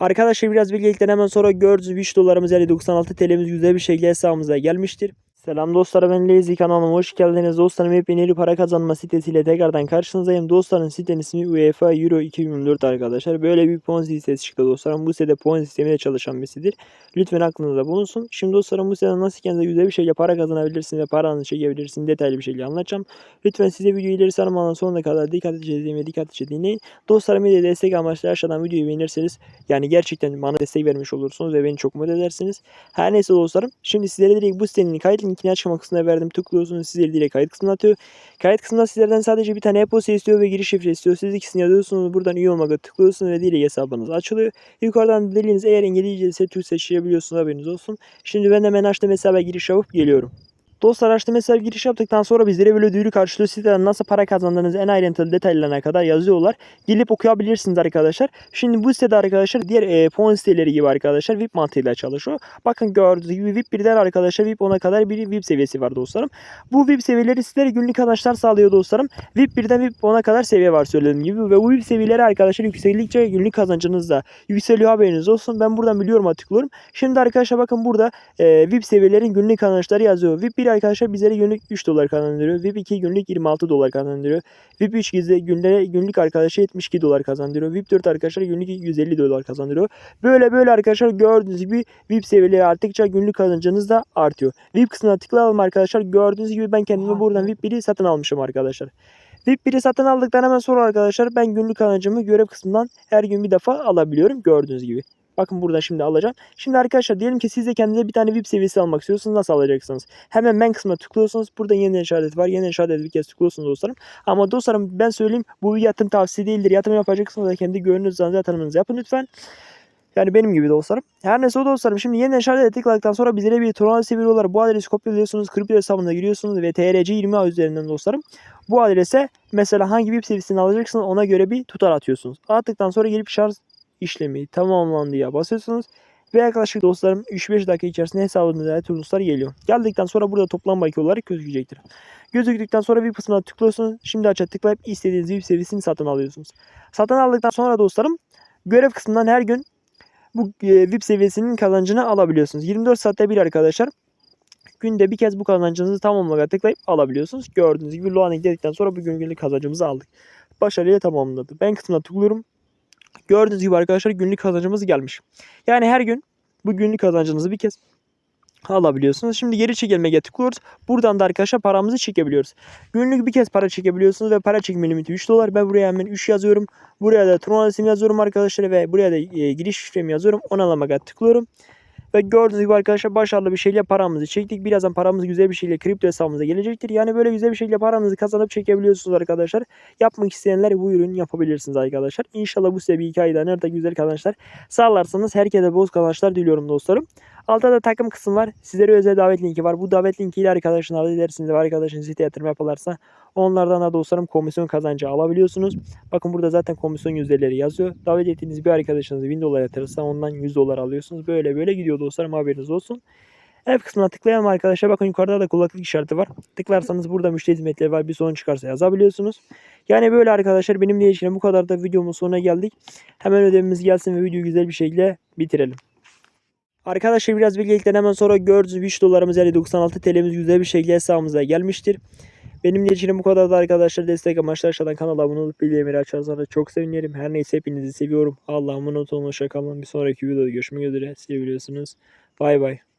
Arkadaşlar biraz bilgilikten hemen sonra gördüğünüz 3 dolarımız yani 96 TL'miz güzel bir şekilde hesabımıza gelmiştir. Selam dostlar ben Lazy kanalıma hoş geldiniz. Dostlarım hep yeni para kazanma sitesiyle tekrardan karşınızdayım. Dostların sitenin ismi UEFA Euro 2024 arkadaşlar. Böyle bir Ponzi sitesi çıktı dostlarım. Bu site Ponzi sistemiyle çalışan bir sitedir. Lütfen aklınızda bulunsun. Şimdi dostlarım bu siteden nasıl kendinize güzel bir şekilde para kazanabilirsiniz ve paranızı çekebilirsiniz detaylı bir şekilde anlatacağım. Lütfen size videoyu ileri sarmadan sonuna kadar dikkatlice izleyin ve dikkatlice dinleyin. Dostlarım de destek amaçlı aşağıdan videoyu beğenirseniz yani gerçekten bana destek vermiş olursunuz ve beni çok mutlu edersiniz. Her neyse dostlarım şimdi sizlere direkt bu sitenin kayıt linkini açıklama kısmına verdim. Tıklıyorsunuz sizleri direkt kayıt kısmına atıyor. Kayıt kısmında sizlerden sadece bir tane e-posta istiyor ve giriş şifre istiyor. Siz ikisini yazıyorsunuz. Buradan üye olmaya tıklıyorsunuz ve direkt hesabınız açılıyor. Yukarıdan diliniz eğer İngilizce ise Türk seçebiliyorsunuz haberiniz olsun. Şimdi ben hemen açtım hesaba giriş yapıp geliyorum. Dostlar açtım hesap giriş yaptıktan sonra bizlere böyle duyuru karşılıyor. Siteden nasıl para kazandığınızı en ayrıntılı detaylarına kadar yazıyorlar. Gelip okuyabilirsiniz arkadaşlar. Şimdi bu sitede arkadaşlar diğer e, Ponzi siteleri gibi arkadaşlar VIP mantığıyla çalışıyor. Bakın gördüğünüz gibi VIP 1'den arkadaşlar VIP 10'a kadar bir VIP seviyesi var dostlarım. Bu VIP seviyeleri sizlere günlük kazançlar sağlıyor dostlarım. VIP 1'den VIP 10'a kadar seviye var söylediğim gibi. Ve bu VIP seviyeleri arkadaşlar yükseldikçe günlük kazancınız da yükseliyor haberiniz olsun. Ben buradan biliyorum tıklıyorum. Şimdi arkadaşlar bakın burada e, VIP seviyelerin günlük kazançları yazıyor. VIP 1 arkadaşlar bizlere günlük 3 dolar kazandırıyor. VIP 2 günlük 26 dolar kazandırıyor. VIP 3 gizli günlere, günlük arkadaşlar 72 dolar kazandırıyor. VIP 4 arkadaşlar günlük 150 dolar kazandırıyor. Böyle böyle arkadaşlar gördüğünüz gibi VIP seviyeleri arttıkça günlük kazancınız da artıyor. VIP kısmına tıklayalım arkadaşlar. Gördüğünüz gibi ben kendime buradan VIP 1'i satın almışım arkadaşlar. VIP 1'i satın aldıktan hemen sonra arkadaşlar ben günlük kazancımı görev kısmından her gün bir defa alabiliyorum. Gördüğünüz gibi. Bakın burada şimdi alacağım. Şimdi arkadaşlar diyelim ki siz de kendinize bir tane VIP seviyesi almak istiyorsunuz. Nasıl alacaksınız? Hemen ben kısmına tıklıyorsunuz. Burada yeniden işareti var. Yeniden işareti bir kez tıklıyorsunuz dostlarım. Ama dostlarım ben söyleyeyim bu bir yatırım tavsiye değildir. Yatırım yapacaksınız da kendi gönlünüzden yatırımınızı yapın lütfen. Yani benim gibi dostlarım. Her neyse o dostlarım. Şimdi yeniden işarete tıkladıktan sonra bizlere bir tornado veriyorlar. Bu adresi kopyalıyorsunuz. Kripto hesabına giriyorsunuz ve TRC20 üzerinden dostlarım. Bu adrese mesela hangi VIP seviyesini alacaksınız ona göre bir tutar atıyorsunuz. Attıktan sonra gelip şarj işlemi tamamlandı ya basıyorsunuz. Ve yaklaşık dostlarım 3-5 dakika içerisinde hesabınıza turnuslar geliyor. Geldikten sonra burada toplam bakiye olarak gözükecektir. Gözüktükten sonra VIP kısmına tıklıyorsunuz. Şimdi aça tıklayıp istediğiniz VIP seviyesini satın alıyorsunuz. Satın aldıktan sonra dostlarım görev kısmından her gün bu e, VIP seviyesinin kazancını alabiliyorsunuz. 24 saatte bir arkadaşlar. Günde bir kez bu kazancınızı tamamlamaya tıklayıp alabiliyorsunuz. Gördüğünüz gibi Luanik dedikten sonra bugün günlük kazancımızı aldık. Başarıyla tamamladı. Ben kısmına tıklıyorum. Gördüğünüz gibi arkadaşlar günlük kazancımız gelmiş. Yani her gün bu günlük kazancınızı bir kez alabiliyorsunuz. Şimdi geri çekilmeye tıklıyoruz. Buradan da arkadaşlar paramızı çekebiliyoruz. Günlük bir kez para çekebiliyorsunuz ve para çekme limiti 3 dolar. Ben buraya hemen 3 yazıyorum. Buraya da Tron yazıyorum arkadaşlar ve buraya da e, giriş şifremi yazıyorum. Onalamaya tıklıyorum. Ve gördüğünüz gibi arkadaşlar başarılı bir şekilde paramızı çektik. Birazdan paramız güzel bir şekilde kripto hesabımıza gelecektir. Yani böyle güzel bir şekilde paranızı kazanıp çekebiliyorsunuz arkadaşlar. Yapmak isteyenler bu ürünü yapabilirsiniz arkadaşlar. İnşallah bu size bir iki ayda nerede güzel kazançlar sağlarsanız herkese bol kazançlar diliyorum dostlarım. Altta da takım kısım var. Sizlere özel davet linki var. Bu davet linkiyle arkadaşlarınızla edersiniz ve arkadaşınız site yatırım yaparlarsa onlardan da dostlarım komisyon kazancı alabiliyorsunuz. Bakın burada zaten komisyon yüzdeleri yazıyor. Davet ettiğiniz bir arkadaşınız 1000 dolar yatırırsa ondan 100 dolar alıyorsunuz. Böyle böyle gidiyor dostlarım haberiniz olsun. Ev kısmına tıklayalım arkadaşlar. Bakın yukarıda da kulaklık işareti var. Tıklarsanız burada müşteri hizmetleri var. Bir sorun çıkarsa yazabiliyorsunuz. Yani böyle arkadaşlar benim ilişkilerim bu kadar da videomun sonuna geldik. Hemen ödevimiz gelsin ve videoyu güzel bir şekilde bitirelim. Arkadaşlar biraz bilgilikten hemen sonra gördüğünüz 3 dolarımız yani 96 TL'miz güzel bir şekilde hesabımıza gelmiştir. Benim ilişkilerim bu kadar da arkadaşlar destek amaçlı aşağıdan kanala abone olup bildirimleri açarsanız çok sevinirim. Her neyse hepinizi seviyorum. Allah'a emanet olun. Hoşçakalın. Bir sonraki videoda görüşmek üzere. Seviyorsunuz. Bay bay.